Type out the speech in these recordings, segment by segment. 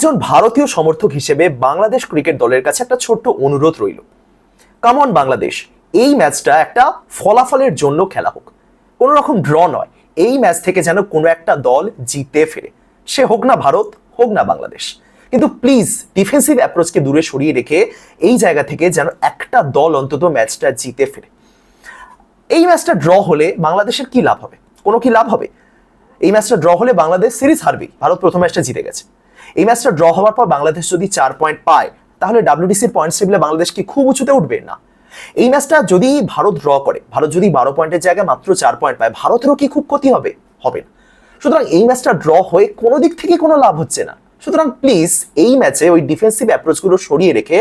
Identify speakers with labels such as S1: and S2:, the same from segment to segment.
S1: একজন ভারতীয় সমর্থক হিসেবে বাংলাদেশ ক্রিকেট দলের কাছে একটা ছোট্ট অনুরোধ রইল। Come on Bangladesh. এই ম্যাচটা একটা ফলাফলের জন্য খেলা হোক। কোনো রকম ড্র নয়। এই ম্যাচ থেকে যেন কোনো একটা দল জিতে ফেরে। সে হোক না ভারত, হোক না বাংলাদেশ। কিন্তু প্লিজ ডিফেন্সিভ অ্যাপ্রোচকে দূরে সরিয়ে রেখে এই জায়গা থেকে যেন একটা দল অন্তত ম্যাচটা জিতে ফেরে। এই ম্যাচটা ড্র হলে বাংলাদেশের কি লাভ হবে? কোনো কি লাভ হবে? এই ম্যাচটা ড্র হলে বাংলাদেশ সিরিজ হারবেই। ভারত প্রথম ম্যাচটা জিতে গেছে। এই ম্যাচটা ড্র হওয়ার পর বাংলাদেশ যদি চার পয়েন্ট পায়, তাহলে ডাব্লিউডিসির পয়েন্ট টেবিলে বাংলাদেশ কি খুব উঁচুতে উঠবে? না। এই ম্যাচটা যদি ভারত ড্র করে, ভারত যদি বারো পয়েন্টের জায়গায় মাত্র চার পয়েন্ট পায়, ভারতেরও কি খুব ক্ষতি হবে? হবে না। সুতরাং এই ম্যাচটা ড্র হয়ে কোনো দিক থেকে কোনো লাভ হচ্ছে না। সুতরাং প্লিজ এই ম্যাচে ওই ডিফেন্সিভ অ্যাপ্রোচগুলো সরিয়ে রেখে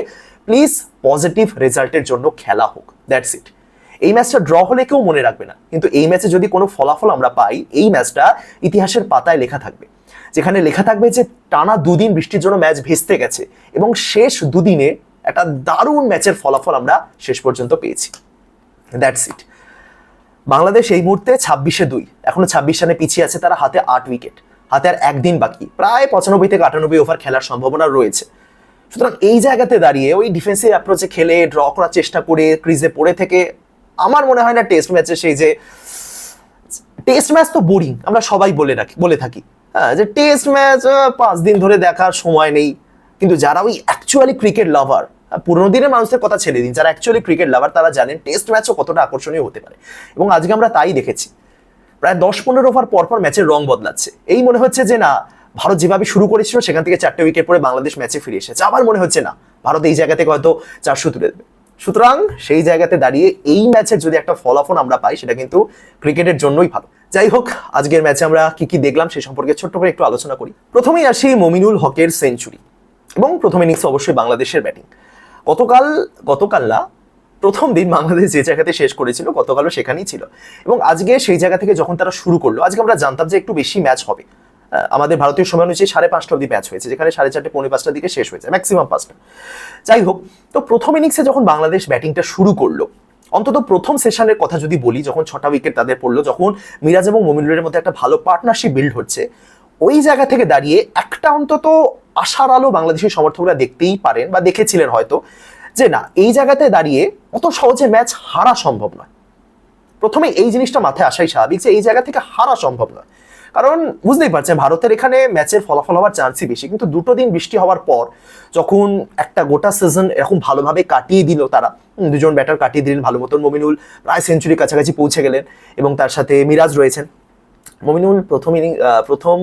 S1: প্লিজ পজিটিভ রেজাল্টের জন্য খেলা হোক। দ্যাটস ইট এই ম্যাচটা ড্র হলে কেউ মনে রাখবে না। কিন্তু এই ম্যাচে যদি কোনো ফলাফল আমরা পাই, এই ম্যাচটা ইতিহাসের পাতায় লেখা থাকবে। যেখানে লেখা থাকবে যে টানা দুদিন বৃষ্টির জন্য ম্যাচ ভেস্তে গেছে এবং শেষ দুদিনে একটা দারুণ ম্যাচের ফলাফল আমরা শেষ পর্যন্ত পেয়েছি। দ্যাটস ইট বাংলাদেশ এই মুহূর্তে ছাব্বিশে দুই। এখনও ছাব্বিশ রানে পিছিয়ে আছে তারা হাতে আট উইকেট। হাতে আর একদিন বাকি। প্রায় পঁচানব্বই থেকে আটানব্বই ওভার খেলার সম্ভাবনা রয়েছে। সুতরাং এই জায়গাতে দাঁড়িয়ে ওই ডিফেন্সিভ অ্যাপ্রোচে খেলে ড্র করার চেষ্টা করে ক্রিজে পড়ে থেকে আমার মনে হয় না টেস্ট ম্যাচে সেই যে টেস্ট ম্যাচ তো বোরিং আমরা সবাই বলে রাখি, বলে থাকি। যে টেস্ট ম্যাচ পাঁচ দিন ধরে দেখার সময় নেই। কিন্তু যারা ওই অ্যাকচুয়ালি ক্রিকেট লাভার পুরোনো দিনের মানুষদের কথা ছেড়ে দিন, যারা অ্যাকচুয়ালি ক্রিকেট লাভার তারা জানেন টেস্ট ম্যাচও কতটা আকর্ষণীয় হতে পারে। এবং আজকে আমরা তাই দেখেছি। প্রায় দশ পনেরো ওভার পর পর ম্যাচের রং বদলাচ্ছে। এই মনে হচ্ছে যে, না, ভারত যেভাবে শুরু করেছিল, সেখান থেকে চারটে উইকেট পরে বাংলাদেশ ম্যাচে ফিরে এসেছে। আবার মনে হচ্ছে, না, ভারত এই জায়গা থেকে হয়তো চারশো তুলে দেবে। সুতরাং সেই জায়গাতে দাঁড়িয়ে এই ম্যাচের যদি একটা ফলাফল আমরা পাই, সেটা কিন্তু ক্রিকেটের জন্যই ভালো। যাই হোক আজকের ম্যাচে আমরা কি কি দেখলাম সেই সম্পর্কে ছোট্ট করে একটু আলোচনা করি। প্রথমেই আসি মমিনুল হকের সেঞ্চুরি এবং প্রথম ইনিংসে অবশ্যই বাংলাদেশের ব্যাটিং গতকাল গতকাল না, প্রথম দিন বাংলাদেশ যে জায়গাতে শেষ করেছিল, গতকালও সেখানেই ছিল। এবং আজকে সেই জায়গা থেকে যখন তারা শুরু করল, আজকে আমরা জানতাম যে একটু বেশি ম্যাচ হবে। আমাদের ভারতীয় সময় অনুযায়ী সাড়ে পাঁচটা অব্দি ম্যাচ হয়েছে, যেখানে সাড়ে চারটে, পৌনে পাঁচটার দিকে শেষ হয়েছে ম্যাক্সিমাম পাঁচটা। যাই হোক তো প্রথম ইনিংসে যখন বাংলাদেশ ব্যাটিংটা শুরু করল অন্তত প্রথম সেশনের কথা যদি বলি, যখন ছটা উইকেট তাদের পড়ল, যখন মিরাজ এবং মমিনুলের মধ্যে একটা ভালো পার্টনারশিপ বিল্ড হচ্ছে, ওই জায়গা থেকে দাঁড়িয়ে একটা অন্তত আশার আলো বাংলাদেশের সমর্থকরা দেখতেই পারেন বা দেখেছিলেন হয়তো, যে না, এই জায়গাতে দাঁড়িয়ে অত সহজে ম্যাচ হারা সম্ভব নয়। প্রথমে এই জিনিসটা মাথায় আসাই স্বাভাবিক যে এই জায়গা থেকে হারা সম্ভব নয়। কারণ বুঝতেই পারছেন, ভারতের এখানে ম্যাচের ফলাফল হওয়ার চান্সই বেশি। কিন্তু দুটো দিন বৃষ্টি হওয়ার পর যখন একটা গোটা সিজন এরকম ভালোভাবে কাটিয়ে দিল তারা দুজন ব্যাটার কাটিয়ে দিলেন ভালো মতন। মমিনুল প্রায় সেঞ্চুরির কাছাকাছি পৌঁছে গেলেন এবং তার সাথে মিরাজ রয়েছেন। মমিনুল প্রথম ইনিং প্রথম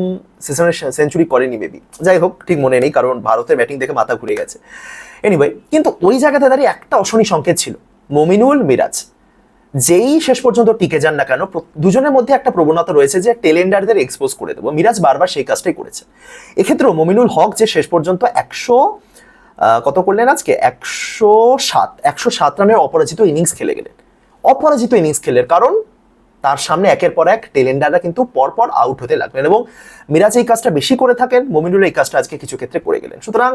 S1: সিজনের সেঞ্চুরি করেনি মেবি যাই হোক, ঠিক মনে নেই কারণ ভারতের ব্যাটিং দেখে মাথা ঘুরে গেছে। এনিওয়ে কিন্তু ওই জায়গাতে দাঁড়িয়ে একটা অশনি সংকেত ছিল, মমিনুল, মিরাজ। যেই শেষ পর্যন্ত টিকে যান না কেন দুজনের মধ্যে একটা প্রবণতা রয়েছে যে টেলেন্ডারদের এক্সপোজ করে দেবো। মিরাজ বারবার সেই কাজটাই করেছে। এক্ষেত্রেও মমিনুল হক যে শেষ পর্যন্ত একশো কত করলেন আজকে? একশো সাত একশো সাত রানের অপরাজিত ইনিংস খেলে গেলেন। অপরাজিত ইনিংস খেলেন কারণ, তার সামনে একের পর এক টেলেন্ডাররা কিন্তু পরপর আউট হতে লাগলেন এবং মিরাজ এই কাজটা বেশি করে থাকেন, মমিনুল এই কাজটা আজকে কিছু ক্ষেত্রে করে গেলেন। সুতরাং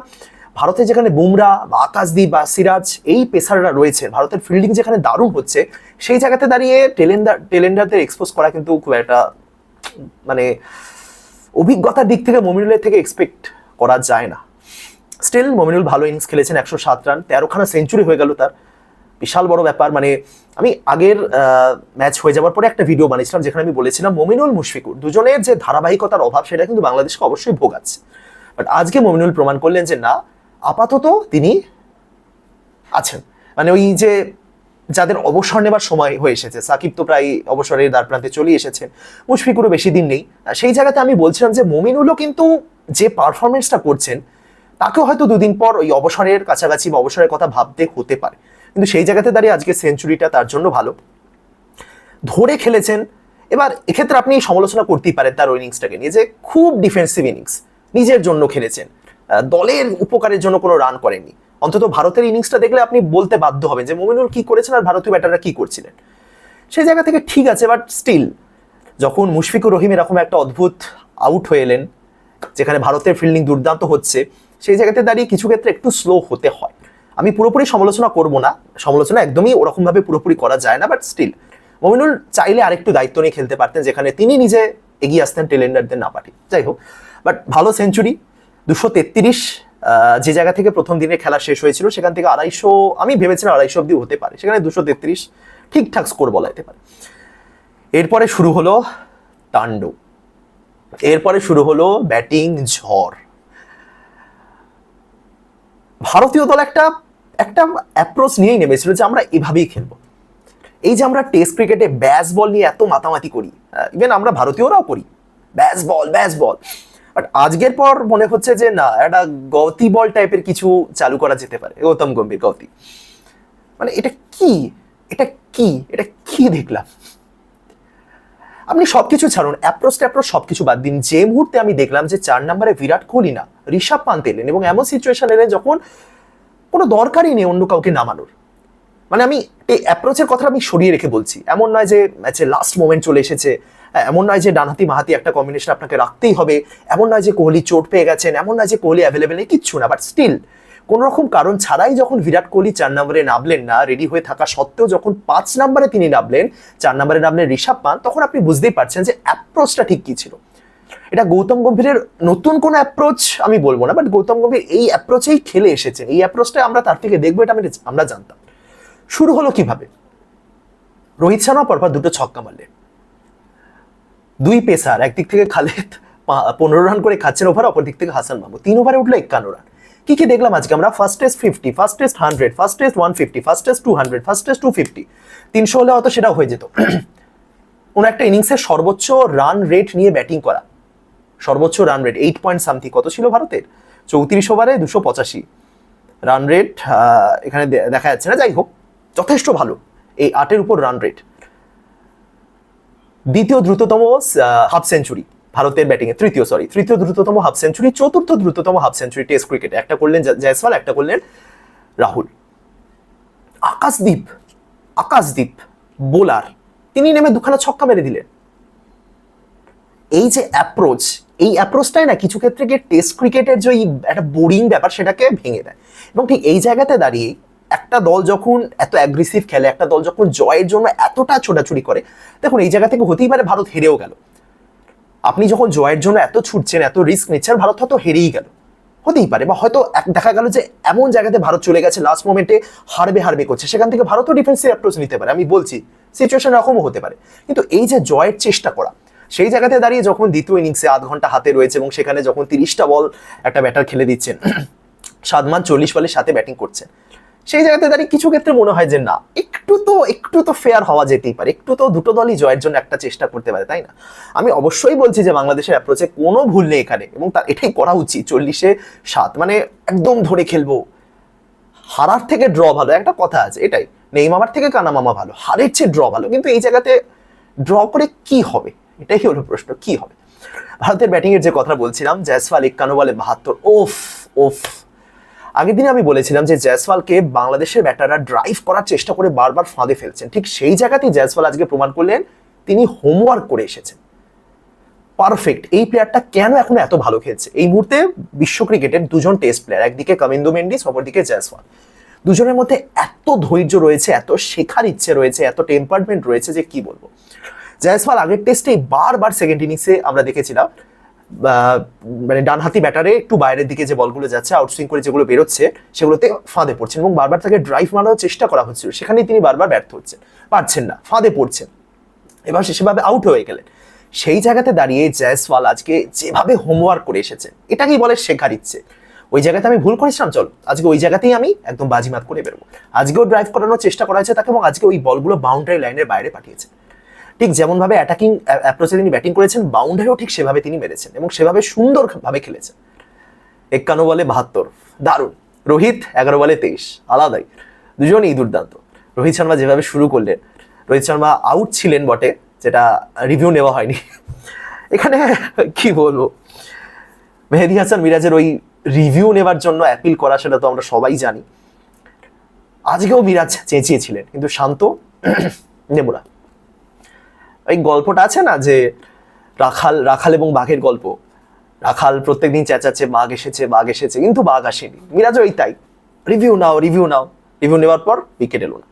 S1: ভারতে যেখানে বুমরা বা আকাশদ্বীপ বা সিরাজ এই পেসাররা রয়েছে, ভারতের ফিল্ডিং যেখানে দারুণ হচ্ছে, সেই জায়গাতে দাঁড়িয়ে টেলেন্ডার টেলেন্ডারদের এক্সপোজ করা কিন্তু খুব একটা মানে অভিজ্ঞতার দিক থেকে মমিনুলের থেকে এক্সপেক্ট করা যায় না। স্টিল মমিনুল ভালো ইনিংস খেলেছেন, একশো সাত রান তেরোখানা সেঞ্চুরি হয়ে গেল তার। বিশাল বড় ব্যাপার মানে আমি আগের ম্যাচ হয়ে যাওয়ার পরে একটা ভিডিও বানিয়েছিলাম, যেখানে আমি বলেছিলাম মমিনুল মুশফিকুর দুজনের যে ধারাবাহিকতার অভাব, সেটা কিন্তু বাংলাদেশকে অবশ্যই ভোগাচ্ছে। বাট আজকে মমিনুল প্রমাণ করলেন যে না আপাতত তিনি আছেন। মানে ওই যে যাদের অবসর নেবার সময় হয়ে এসেছে, সাকিব তো প্রায় অবসরের দ্বার প্রান্তে চলে এসেছেন মুশফিকুরও বেশি দিন নেই। সেই জায়গাতে আমি বলছিলাম যে মমিনুলও কিন্তু যে পারফরমেন্সটা করছেন, তাকেও হয়তো দুদিন পর ওই অবসরের কাছাকাছি বা অবসরের কথা ভাবতে হতে পারে। কিন্তু সেই জায়গাতে দাঁড়িয়ে আজকে সেঞ্চুরিটা তার জন্য ভালো। ধরে খেলেছেন, এবার এক্ষেত্রে আপনি সমালোচনা করতেই পারেন তার ইনিংসটাকে নিয়ে যে খুব ডিফেন্সিভ ইনিংস নিজের জন্য খেলেছেন। দলের উপকারের জন্য কোনো রান করেননি। অন্তত ভারতের ইনিংসটা দেখলে আপনি বলতে বাধ্য হবেন যে মোমিনুল কি করেছেন আর ভারতীয় ব্যাটাররা কি করছিলেন। সেই জায়গা থেকে ঠিক আছে বাট স্টিল যখন মুশফিকুর রহিম এরকম একটা অদ্ভুত আউট হয়ে এলেন, যেখানে ভারতের ফিল্ডিং দুর্দান্ত হচ্ছে, সেই জায়গাতে দাঁড়িয়ে কিছু ক্ষেত্রে একটু স্লো হতে হয়। আমি পুরোপুরি সমালোচনা করব না, সমালোচনা একদমই ওরকমভাবে পুরোপুরি করা যায় না বাট স্টিল মমিনুল চাইলে আরেকটু দায়িত্ব নিয়ে খেলতে পারতেন, যেখানে তিনি নিজে এগিয়ে আসতেন টেলেন্ডারদের না পাঠিয়ে। যাই হোক বাট ভালো সেঞ্চুরি দুশো তেত্রিশ যে জায়গা থেকে প্রথম দিনে খেলা শেষ হয়েছিল, সেখান থেকে আড়াইশো, আমি ভেবেছিলাম আড়াইশো অব্দি হতে পারে। সেখানে দুশো তেত্রিশ ঠিকঠাক স্কোর বলা যেতে পারে। এরপরে শুরু হলো তাণ্ডব। এরপরে শুরু হলো ব্যাটিং ঝড়। ভারতীয় দল একটা একটা অ্যাপ্রোচ নিয়েই নেমেছিল যে আমরা এভাবেই খেলব। এই যে আমরা টেস্ট ক্রিকেটে ব্যাস বল নিয়ে এত মাতামাতি করি ইভেন আমরা ভারতীয়রাও করি। ব্যাস বল ব্যাস বল বাট আজকের পর মনে হচ্ছে যে না, একটা গতি বল টাইপের কিছু চালু করা যেতে পারে। গৌতম গম্ভীর গতি মানে এটা কি? এটা কি? এটা কি দেখলাম? আপনি সবকিছু ছাড়ুন অ্যাপ্রোচ ট্যাপ্রোচ সবকিছু বাদ দিন। যে মুহূর্তে আমি দেখলাম যে চার নম্বরে বিরাট কোহলি না, ঋষভ পান্ত এলেন এবং এমন সিচুয়েশন এলেন যখন কোনো দরকারই নেই অন্য কাউকে নামানোর। মানে আমি এই অ্যাপ্রোচের কথা আমি সরিয়ে রেখে বলছি। এমন নয় যে ম্যাচে লাস্ট মোমেন্ট চলে এসেছে এমন নয় যে ডানহাতি মাহাতি একটা কম্বিনেশন আপনাকে রাখতেই হবে, এমন নয় যে কোহলি চোট পেয়ে গেছেন, এমন নয় যে কোহলি অ্যাভেলেবেল নেই, কিচ্ছু না বাট স্টিল কোনো রকম কারণ ছাড়াই যখন বিরাট কোহলি চার নম্বরে নামলেন না রেডি হয়ে থাকা সত্ত্বেও যখন পাঁচ নম্বরে তিনি নামলেন, চার নম্বরে নামলেন ঋষভ পান তখন আপনি বুঝতেই পারছেন যে অ্যাপ্রোচটা ঠিক কি ছিল। এটা গৌতম গম্ভীরের নতুন কোনো অ্যাপ্রোচ আমি বলব না বাট গৌতম গম্ভীর এই অ্যাপ্রোচেই খেলে এসেছেন, এই অ্যাপ্রোচটা আমরা তার থেকে দেখব, এটা আমি আমরা জানতাম। শুরু হলো কীভাবে? রোহিত শর্মা পরপর দুটো ছক্কা মারলেন। দুই পেসার একদিক থেকে খালেদ পনেরো রান করে খাচ্ছেন ওভার অপর দিক থেকে হাসান মাহমুদ তিন ওভারে উঠল একান্ন রান কি কি দেখলাম আজকে আমরা? First test fifty first test hundred first test one fifty first test two hundred fastest two fifty তিনশো হলে হয়তো সেটা হয়ে যেত। কোনো একটা ইনিংসের সর্বোচ্চ রান রেট নিয়ে ব্যাটিং করা। সর্বোচ্চ run rate eight point something কত ছিল ভারতের? চৌত্রিশ ওভারে দুশো পঁচাশি। রান রেট এখানে দেখা যাচ্ছে না। যাই হোক, যথেষ্ট ভালো। এই আটের উপর রান রেট দ্বিতীয় দ্রুততম হাফ সেঞ্চুরি ভারতের ব্যাটিংয়ে তৃতীয় সরি তৃতীয় দ্রুততম হাফ সেঞ্চুরি চতুর্থ দ্রুততম হাফ সেঞ্চুরি টেস্ট ক্রিকেটে একটা করলেন জয়সওয়াল, একটা করলেন রাহুল। আকাশদীপ আকাশদীপ বোলার তিনি নেমে দুখানা ছক্কা মেরে দিলেন। এই যে অ্যাপ্রোচ এই অ্যাপ্রোচটাই না কিছু ক্ষেত্রে গিয়ে টেস্ট ক্রিকেটের যে একটা বোরিং ব্যাপার, সেটাকে ভেঙে দেয়। এবং ঠিক এই জায়গাতে দাঁড়িয়ে একটা দল যখন এত অ্যাগ্রেসিভ খেলে, একটা দল যখন জয়ের জন্য এতটা ছোটাছুটি করে, দেখুন এই জায়গা থেকে হতেই পারে ভারত হেরেও গেল। আপনি যখন জয়ের জন্য এত ছুটছেন, এত রিস্ক নিচ্ছেন, ভারত হয়তো হেরেই গেল। হতেই পারে, বা হয়তো দেখা গেল যে এমন জায়গাতে ভারত চলে গেছে লাস্ট মোমেন্টে হারবে হারবে করছে, সেখান থেকে ভারতও ডিফেন্সিভ অ্যাপ্রোচ নিতে পারে, আমি বলছি সিচুয়েশন এরকমও হতে পারে। কিন্তু এই যে জয়ের চেষ্টা করা, সেই জায়গাতে দাঁড়িয়ে যখন দ্বিতীয় ইনিংসে আধ ঘণ্টা হাতে রয়েছে এবং সেখানে যখন তিরিশটা বল একটা ব্যাটার খেলে দিচ্ছেন, সাদমান চল্লিশ বলের সাথে ব্যাটিং করছেন সেই জায়গাতে দাঁড়িয়ে কিছু ক্ষেত্রে মনে হয় যে না, একটু তো একটু তো ফেয়ার হওয়া যেতেই পারে, একটু তো দুটো দলই জয়ের জন্য একটা চেষ্টা করতে পারে, তাই না? আমি অবশ্যই বলছি যে বাংলাদেশের অ্যাপ্রোচে কোনো ভুল নেই এখানে এবং তার এটাই করা উচিত, চল্লিশে সাত মানে একদম ধরে খেলব। হারার থেকে ড্র ভালো, একটা কথা আছে এটাই নেই মামার থেকে কানা মামা ভালো, হারের চেয়ে ড্র ভালো, কিন্তু এই জায়গাতে ড্র করে কি হবে? এটাই হলো প্রশ্ন, কি হবে? ভারতের ব্যাটিংয়ের যে কথা বলছিলাম, জয়সওয়াল একান্ন বলে বাহাত্তর, ওফ ওফ আগের দিনে আমি বলেছিলাম যে জয়সওয়ালকে বাংলাদেশের ব্যাটাররা ড্রাইভ করার চেষ্টা করে বারবার ফাঁদে ফেলছেন। ঠিক সেই জায়গাতেই জয়সওয়াল আজকে প্রমাণ করলেন, তিনি হোমওয়ার্ক করে এসেছেন। পারফেক্ট এই প্লেয়ারটা কেন এখন এত ভালো খেলছে? এই মুহূর্তে বিশ্ব ক্রিকেটের দুজন টেস্ট প্লেয়ার একদিকে কামিন্দু মেন্ডিস, অপরদিকে জয়সওয়াল। দুজনের মধ্যে এত ধৈর্য রয়েছে, এত শেখার ইচ্ছে রয়েছে, এত টেম্পারমেন্ট রয়েছে যে কি বলব? জয়সওয়াল আগের টেস্টেই বারবার সেকেন্ড ইনিংসে আমরা দেখেছিলাম। মানে ডানহাতি ব্যাটারে একটু বাইরের দিকে যে বলগুলো যাচ্ছে আউটসুইং করে যেগুলো বেরোচ্ছে, সেগুলোতে ফাঁদে পড়ছেন এবং বারবার তাকে ড্রাইভ মারানোর চেষ্টা করা হচ্ছিল। সেখানেই তিনি বারবার ব্যর্থ হচ্ছেন। পারছেন না, ফাঁদে পড়ছেন। এবার সে সেভাবে আউট হয়ে গেলেন। সেই জায়গাতে দাঁড়িয়ে জয়সওয়াল আজকে যেভাবে হোমওয়ার্ক করে এসেছেন এটাকেই বলে শেখার ইচ্ছে। ওই জায়গাতে আমি ভুল করেছিলাম? চলো, আজকে ওই জায়গাতেই আমি একদম বাজিমাত করে বেরোবো। আজকেও ড্রাইভ করানোর চেষ্টা করা হয়েছে তাকে এবং আজকে ওই বলগুলো বাউন্ডারি লাইনের বাইরে পাঠিয়েছে। ঠিক যেমনভাবে অ্যাটাকিং অ্যাপ্রোচে তিনি ব্যাটিং করেছেন বাউন্ডারিও ঠিক সেভাবে তিনি মেরেছেন এবং সেভাবে সুন্দরভাবে খেলেছেন। একান্ন বলে বাহাত্তর, দারুণ। রোহিত, এগারো বলে তেইশ, আলাদাই। দুজনই দুর্দান্ত। রোহিত শর্মা যেভাবে শুরু করলেন, রোহিত শর্মা আউট ছিলেন বটে, যেটা রিভিউ নেওয়া হয়নি। এখানে কি বলব? মেহেদি হাসান মিরাজের ওই রিভিউ নেবার জন্য অ্যাপিল করা সেটা তো আমরা সবাই জানি। আজকেও মিরাজ চেঁচিয়েছিলেন, কিন্তু শান্ত নেব না ওই গল্পটা আছে না যে রাখাল রাখাল এবং বাঘের গল্প। রাখাল প্রত্যেকদিন চেঁচাচ্ছে, বাঘ এসেছে বাঘ এসেছে, কিন্তু বাঘ আসেনি। মিরাজ ওই তাই। রিভিউ নাও রিভিউ নাও। রিভিউ নেওয়ার পর উইকেট এলো না।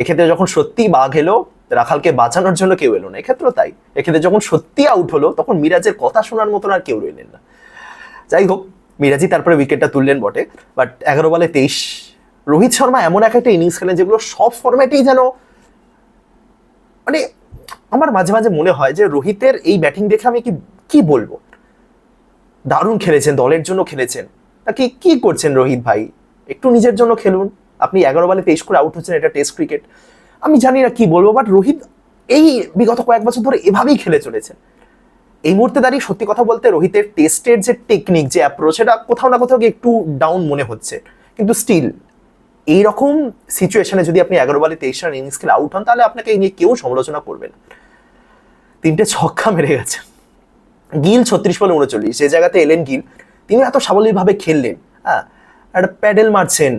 S1: এক্ষেত্রে যখন সত্যি বাঘ এলো, রাখালকে বাঁচানোর জন্য কেউ এলো না। এক্ষেত্রেও তাই। এক্ষেত্রে যখন সত্যি আউট হলো, তখন মিরাজের কথা শোনার মতন আর কেউ রইলেন না। যাই হোক মিরাজি তারপরে উইকেটটা তুললেন বটে। বাট এগারো বলে তেইশ। রোহিত শর্মা এমন এক একটা ইনিংস খেলেন যেগুলো সব ফরম্যাটেই যেন মানে আমার মাঝে মাঝে মনে হয় যে রোহিতের এই ব্যাটিং দেখে আমি কি কি বলব? দারুণ খেলেছেন, দলের জন্য খেলেছেন। তা কি কি করছেন রোহিত ভাই? একটু নিজের জন্য খেলুন। আপনি এগারো বলে তেইশ করে আউট হচ্ছেন, এটা টেস্ট ক্রিকেট আমি জানি না কি বলব বাট রোহিত এই বিগত কয়েক বছর ধরে এভাবেই খেলে চলেছেন। এই মুহূর্তে দাঁড়িয়ে সত্যি কথা বলতে রোহিতের টেস্টের যে টেকনিক যে অ্যাপ্রোচ সেটা কোথাও না কোথাও একটু ডাউন মনে হচ্ছে। কিন্তু স্টিল এইরকম সিচুয়েশনে যদি আপনি এগারো বলে তেইশ রান ইনিংস খেলে আউট হন, তাহলে আপনাকে এই নিয়ে কেউ সমালোচনা করবে না। তিনটে ছক্কা মেরে গেছে। গিল ছত্রিশ বলে উনচল্লিশ, যে জায়গাতে এলেন গিল, তিনি এত সাবলীলভাবে খেললেন হ্যাঁ? একটা প্যাডেল মারছেন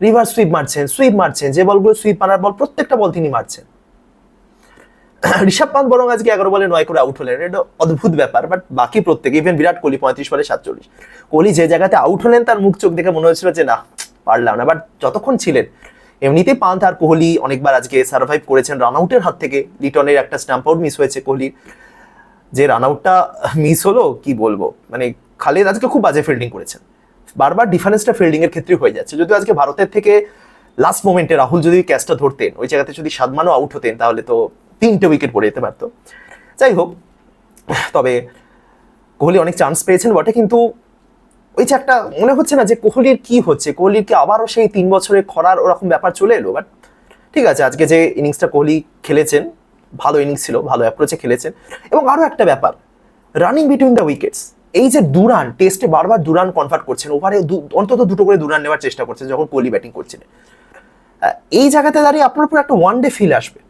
S1: রিভার সুইপ মারছেন সুইপ মারছেন, যে বলগুলো সুইপ মারার বল, প্রত্যেকটা বল তিনি মারছেন। ঋষভ পান্ত বরং আজকে এগারো বলে নয় করে আউট হলেন। এটা অদ্ভুত ব্যাপার বাট বাকি প্রত্যেকে ইভেন বিরাট কোহলি পঁয়ত্রিশ বলে সাতচল্লিশ। কোহলি যে জায়গাতে আউট হলেন, তার মুখ চোখ দেখে মনে হচ্ছিল যে না পারলাম না। বাট যতক্ষণ ছিলেন, এমনিতেই পান্ত আর কোহলি অনেকবার আজকে সার্ভাইভ করেছেন রান আউটের হাত থেকে। লিটনের একটা স্ট্যাম্প আউট মিস হয়েছে কোহলির। যে রান আউটটা মিস হলো, কি বলব? মানে খালেদ আজকে খুব বাজে ফিল্ডিং করেছেন। বারবার ডিফারেন্সটা ফিল্ডিংয়ের ক্ষেত্রে হয়ে যাচ্ছে। যদিও আজকে ভারতের থেকে লাস্ট মোমেন্টে রাহুল যদি ক্যাচটা ধরতেন, ওই জায়গাতে যদি সাদমানও আউট হতেন, তাহলে তো তিনটে উইকেট পড়ে যেতে পারতো। যাই হোক, তবে কোহলি অনেক চান্স পেয়েছেন বটে, কিন্তু ওই যে একটা মনে হচ্ছে না যে কোহলির কি হচ্ছে? কোহলির কি আবারও সেই তিন বছরে খরার ওরকম ব্যাপার চলে এলো? বাট ঠিক আছে, আজকে যে ইনিংসটা কোহলি খেলেছেন, ভালো ইনিংস ছিল, ভালো অ্যাপ্রোচে খেলেছেন। এবং আরও একটা ব্যাপার রানিং বিটুইন দ্য উইকেটস এই যে দুরান টেস্টে বারবার দুরান কনভার্ট করছেন, ওভারে অন্তত দুটো করে দুরান নেওয়ার চেষ্টা করছেন যখন কোহলি ব্যাটিং করছিলেন এই জায়গাতে দাঁড়িয়ে আপনার পুরো একটা ওয়ান ডে ফিল আসবে।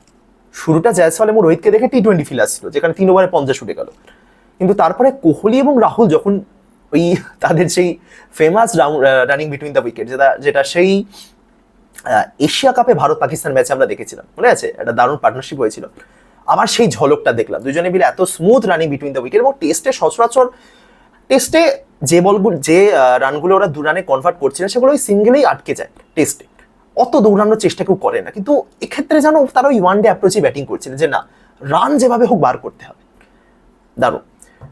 S1: শুরুটা জয়সওয়াল এবং রোহিতকে দেখে টি টোয়েন্টি ফিল আসছিল, যেখানে তিন ওভারে পঞ্চাশ উঠে গেল। কিন্তু তারপরে কোহলি এবং রাহুল যখন ওই তাদের সেই famous running between the wicket যেটা যেটা সেই এশিয়া কাপে ভারত পাকিস্তান ম্যাচে আমরা দেখেছিলাম, মনে আছে? একটা দারুণ পার্টনারশিপ হয়েছিল। আবার সেই ঝলকটা দেখলাম, দুজনে মিলে এত smooth running between the wicket এবং টেস্টে সচরাচর টেস্টে যে বলগুলো যে রানগুলো ওরা দু রানে কনভার্ট করছিলেন সেগুলো ওই সিঙ্গেলেই আটকে যায় টেস্টে অত দৌড়ানোর চেষ্টা কেউ করে না, কিন্তু এক্ষেত্রে যেন তারা ওই ওয়ান ডে অ্যাপ্রোচে ব্যাটিং করছিলেন যে, না রান যেভাবে হোক বার করতে হবে। দারুণ।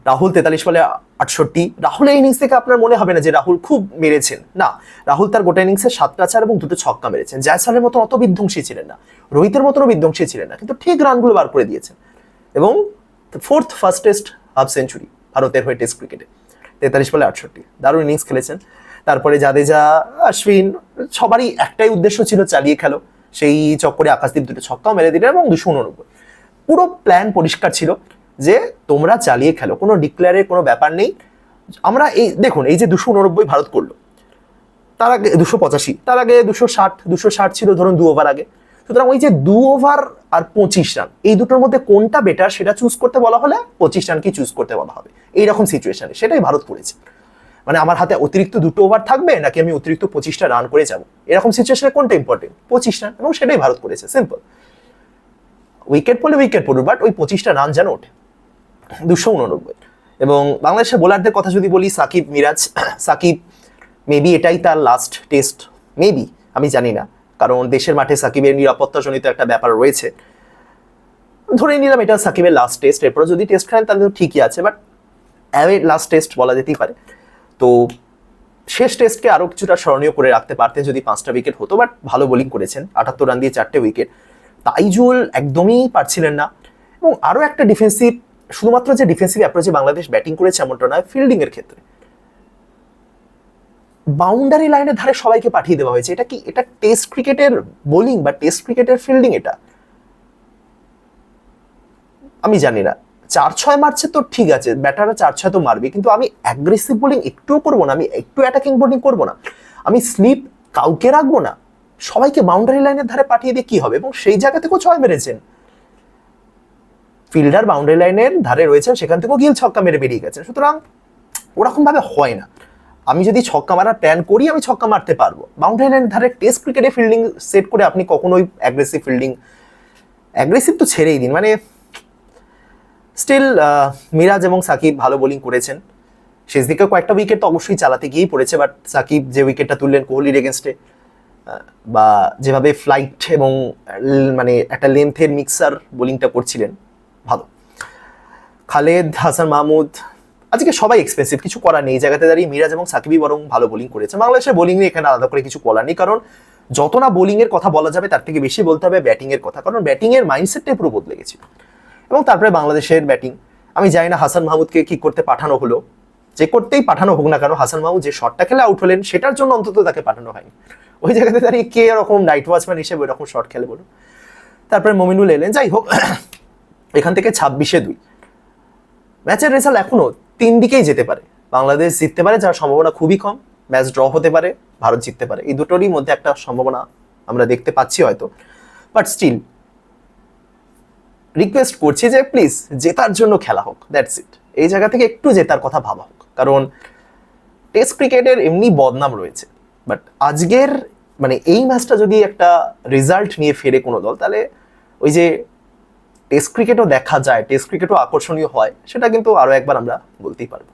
S1: রাহুল তেতাল্লিশ বলে আটষট্টি। রাহুল এই ইনিংস থেকে আপনার মনে হবে না যে রাহুল খুব মেরেছেন। না, রাহুল তার গোটা ইনিংসে সাতটা চার এবং দুটো ছক্কা মেরেছেন। জয়সালের মতো অত বিধ্বংসী ছিলেন না। রোহিতের মতনও বিধ্বংসী ছিলেন না। কিন্তু ঠিক রানগুলো বার করে দিয়েছেন। এবং ফোর্থ ফার্স্টেস্ট হাফ সেঞ্চুরি ভারতের হয়ে টেস্ট ক্রিকেটে তেতাল্লিশ বলে আটষট্টি। দারুণ ইনিংস খেলেছেন। তারপরে জাদেজা অশ্বিন সবারই একটাই উদ্দেশ্য ছিল চালিয়ে খেলো। সেই চক্করে আকাশদীপ দুটো ছক্কাও মেরে দিলেন এবং দুশো উননব্বই। পুরো প্ল্যান পরিষ্কার ছিল। যে তোমরা চালিয়ে খেলো। কোনো ডিক্লেয়ারের কোনো ব্যাপার নেই। আমরা এই, দেখুন, এই যে দুশো উননব্বই ভারত করল, তার আগে দুশো পঁচাশি, তার আগে দুশো ষাট দুশো ষাট ছিল ধরুন দু ওভার আগে। সুতরাং ওই যে দু ওভার আর পঁচিশ রান এই দুটোর মধ্যে কোনটা বেটার সেটা চুজ করতে বলা হলে পঁচিশ রানকে চুজ করতে বলা হবে। এইরকম সিচুয়েশানে সেটাই ভারত করেছে। মানে আমার হাতে অতিরিক্ত দুটো ওভার থাকবে নাকি আমি অতিরিক্ত পঁচিশটা রান করে যাব? এরকম সিচুয়েশনে কোনটা ইম্পর্টেন্ট পঁচিশ রান এবং সেটাই ভারত করেছে সিম্পল উইকেট পড়লে উইকেট পড়ুক বাট ওই পঁচিশটা রান যেন ওঠে। দুশো উননব্বই। এবং বাংলাদেশের বোলারদের কথা যদি বলি, সাকিব মিরাজ, সাকিব মেবি এটাই তার লাস্ট টেস্ট মেবি আমি জানি না। কারণ দেশের মাঠে সাকিবের নিরাপত্তাজনিত একটা ব্যাপার রয়েছে। ধরে নিলাম এটা সাকিবের লাস্ট টেস্ট এরপর যদি টেস্ট খেলেন তাহলে তো ঠিকই আছে বাট অ্যাওয়ে লাস্ট টেস্ট বলা যেতেই পারে। তো শেষ টেস্টকে আরও কিছুটা স্মরণীয় করে রাখতে পারতেন যদি পাঁচটা উইকেট হতো বাট ভালো বোলিং করেছেন, আটাত্তর রান দিয়ে চারটে উইকেট তাইজুল একদমই পারছিলেন না। এবং আরও একটা ডিফেন্সিভ শুধুমাত্র যে ডিফেন্সিভ অ্যাপ্রোচে বাংলাদেশ ব্যাটিং করেছে এমনটা নয় ফিল্ডিং এর ক্ষেত্রে। বাউন্ডারি লাইনের ধারে সবাইকে পাঠিয়ে দেওয়া হয়েছে। এটা কি, এটা টেস্ট ক্রিকেটের বোলিং বা টেস্ট ক্রিকেটের ফিল্ডিং এটা? আমি জানি না। চার ছয় মারছে তো ঠিক আছে, ব্যাটাররা চার ছয় তো মারবে, কিন্তু আমি অ্যাগ্রেসিভ বোলিং একটুও করব না, আমি একটু অ্যাটাকিং বোলিং করব না। আমি স্লিপ কাউকে রাখব না, সবাইকে বাউন্ডারি লাইনের ধারে পাঠিয়ে দিয়ে কি হবে? এবং সেই জায়গা থেকেও ছয় মেরেছেন। ফিল্ডার বাউন্ডারি লাইনের ধারে রয়েছেন, সেখান থেকেও গিল ছক্কা মেরে বেরিয়ে গেছেন সুতরাং ওরকম ভাবে হয় না। আমি যদি ছক্কা মারার প্ল্যান করি, আমি ছক্কা মারতে পারব। বাউন্ডারি লাইনের ধারে টেস্ট ক্রিকেটে ফিল্ডিং সেট করে আপনি কখনোই অ্যাগ্রেসিভ ফিল্ডিং অ্যাগ্রেসিভ তো ছেড়েই দিন। মানে স্টিল মিরাজ এবং সাকিব ভালো বোলিং করেছেন। শেষ দিকে কয়েকটা উইকেট তো অবশ্যই চালাতে গিয়েই পড়েছে বাট সাকিব যে উইকেটটা তুললেন কোহলির এগেনস্টে বা যেভাবে ফ্লাইট এবং মানে একটা লেন্থের মিক্সার বোলিংটা করছিলেন ভালো। খালেদ, হাসান মাহমুদ, আজকে সবাই এক্সপেন্সিভ কিছু করার নেই। জায়গাতে দাঁড়িয়ে মিরাজ এবং সাকিবই বরং ভালো বোলিং করেছে। বাংলাদেশের বোলিং নিয়ে এখানে আলাদা করে কিছু বলার নেই। কারণ যত না বোলিং এর কথা বলা যাবে, তার থেকে বেশি বলতে হবে ব্যাটিং এর কথা। কারণ ব্যাটিং এর মাইন্ডসেটটাই পুরো বদলে গেছিল এবং তারপরে বাংলাদেশের ব্যাটিং আমি জানি না হাসান মাহমুদকে কি করতে পাঠানো হলো। যে করতেই পাঠানো হোক না কেন, হাসান মাহমুদ যে শটটা খেলে আউট হলেন, সেটার জন্য অন্তত তাকে পাঠানো হয়নি। ওই জায়গাতে দাঁড়িয়ে কে এরকম নাইট ওয়াচম্যান হিসেবে এরকম শট খেলে বলুন। তারপরে মমিনুল এলেন। যাই হোক এখান থেকে ছাব্বিশে দুই। ম্যাচের রেজাল্ট এখনও তিন দিকেই যেতে পারে। বাংলাদেশ জিততে পারে, যার সম্ভাবনা খুবই কম। ম্যাচ ড্র হতে পারে, ভারত জিততে পারে। এই দুটোরই মধ্যে একটা সম্ভাবনা আমরা দেখতে পাচ্ছি হয়তো। বাট স্টিল রিকোয়েস্ট করছি যে প্লিজ জেতার জন্য খেলা হোক দ্যাটস ইট এই জায়গা থেকে একটু জেতার কথা ভাবা হোক। কারণ টেস্ট ক্রিকেটের এমনি বদনাম রয়েছে। বাট আজকের মানে এই ম্যাচটা যদি একটা রেজাল্ট নিয়ে ফেরে কোনো দল, তাহলে ওই যে টেস্ট ক্রিকেটও দেখা যায়, টেস্ট ক্রিকেটও আকর্ষণীয় হয়, সেটা কিন্তু আরও একবার আমরা বলতেই পারব।